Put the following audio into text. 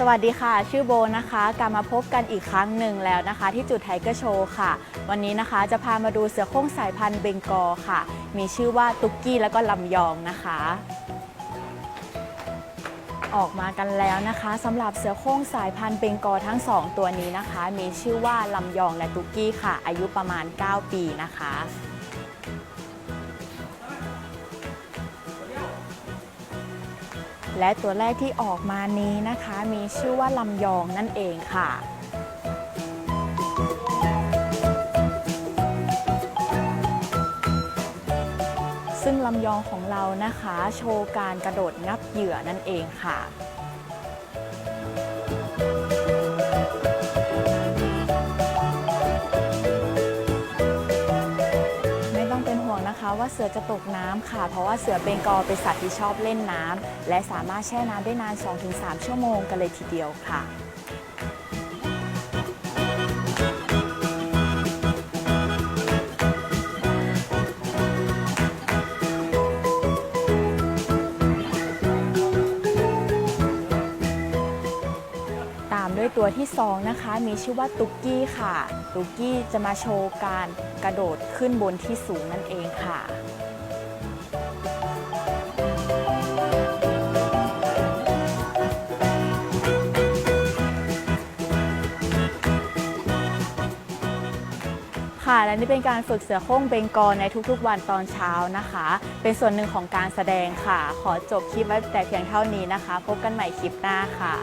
สวัสดีค่ะ ชื่อโบนะคะกลับมาพบกันอีกครั้งหนึ่งแล้วนะคะ ที่จุดไทเกอร์โชว์ค่ะ วันนี้นะคะจะพามาดูเสือโคร่งสายพันธุ์เบงกอค่ะ มีชื่อว่าตุกกี้แล้วก็ลำยองนะคะ ออกมากันแล้วนะคะสำหรับเสือโคร่งสายพันธุ์เบงกอทั้ง 2 ตัวนี้นะคะ มีชื่อว่าลำยองและตุกกี้ค่ะ อายุประมาณ 9 ปีนะคะ และตัวแรกที่ออกมานี้นะคะ มีชื่อว่าลำยองนั่นเองค่ะซึ่งลำยองของเรานะคะ โชว์การกระโดดงับเหยื่อนั่นเองค่ะ นะคะว่าเสือจะตกน้ำค่ะ เพราะว่าเสือเบงกอลเป็นสัตว์ที่ชอบเล่นน้ำและสามารถแช่น้ำได้นาน 2-3 ชั่วโมงกันเลยทีเดียวค่ะ ตามด้วยตัวที่ 2 นะคะ มีชื่อว่าตุกกี้ค่ะ ตุกกี้จะมาโชว์การกระโดดขึ้นบนที่สูงนั่นเองค่ะค่ะและนี่เป็นการฝึกเสือโคร่งเบงกอลในทุกๆ วันตอนเช้านะคะ เป็นส่วนหนึ่งของการแสดงค่ะ ขอจบคลิปไว้แต่เพียงเท่านี้นะคะ พบกันใหม่คลิปหน้าค่ะ